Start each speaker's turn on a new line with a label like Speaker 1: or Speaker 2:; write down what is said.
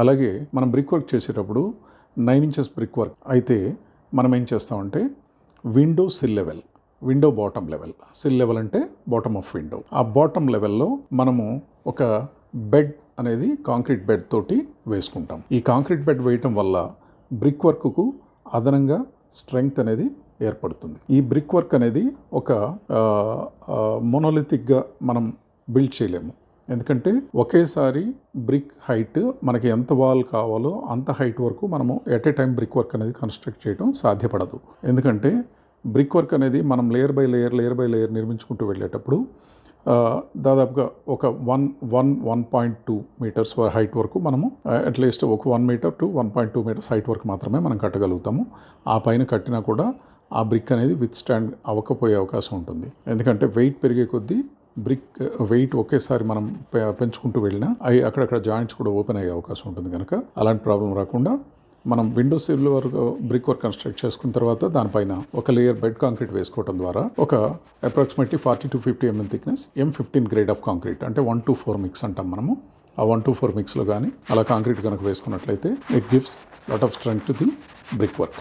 Speaker 1: అలాగే మనం brick work చేసేటప్పుడు నైన్ ఇంచెస్ బ్రిక్ వర్క్ అయితే మనం ఏం చేస్తామంటే window sill level window bottom level sill level అంటే బాటమ్ ఆఫ్ విండో ఆ బాటమ్ లెవెల్లో మనము ఒక బెడ్ అనేది కాంక్రీట్ బెడ్ తోటి వేసుకుంటాం. ఈ కాంక్రీట్ బెడ్ వేయటం వల్ల బ్రిక్ వర్క్కు అదనంగా స్ట్రెంగ్త్ అనేది ఏర్పడుతుంది. ఈ బ్రిక్ వర్క్ అనేది ఒక మొనోలిథిక్గా మనం బిల్డ్ చేయలేము. ఎందుకంటే ఒకేసారి బ్రిక్ హైట్ మనకి ఎంత వాల్ కావాలో అంత హైట్ వరకు మనము at a time brick work అనేది కన్స్ట్రక్ట్ చేయడం సాధ్యపడదు. ఎందుకంటే బ్రిక్ వర్క్ అనేది మనం layer by layer layer by layer నిర్మించుకుంటూ వెళ్ళేటప్పుడు దాదాపుగా ఒక one one one point two meters height వరకు మనము అట్లీస్ట్ ఒక one meter to one point two meters height వరకు మాత్రమే మనం కట్టగలుగుతాము. ఆ పైన కట్టినా కూడా ఆ బ్రిక్ అనేది విత్ స్టాండ్ అవ్వకపోయే అవకాశం ఉంటుంది. ఎందుకంటే వెయిట్ పెరిగే కొద్దీ బ్రిక్ వెయిట్ ఒకేసారి మనం పెంచుకుంటూ వెళ్ళినా అవి అక్కడక్కడ జాయింట్స్ కూడా ఓపెన్ అయ్యే అవకాశం ఉంటుంది కనుక అలాంటి ప్రాబ్లం రాకుండా మనం విండో సిల్ వరకు బ్రిక్ వర్క్ కన్స్ట్రక్ట్ చేసుకున్న తర్వాత దానిపైన ఒక లేయర్ బెడ్ కాంక్రీట్ వేసుకోవడం ద్వారా ఒక approximately forty to fifty mm thickness M fifteen grade of concrete అంటే వన్ టు ఫోర్ మిక్స్ అంటాం మనము. ఆ వన్ టు ఫోర్ మిక్స్లో కానీ అలా కాంక్రీట్ కనుక వేసుకున్నట్లయితే it gives lot of strength to the brick work.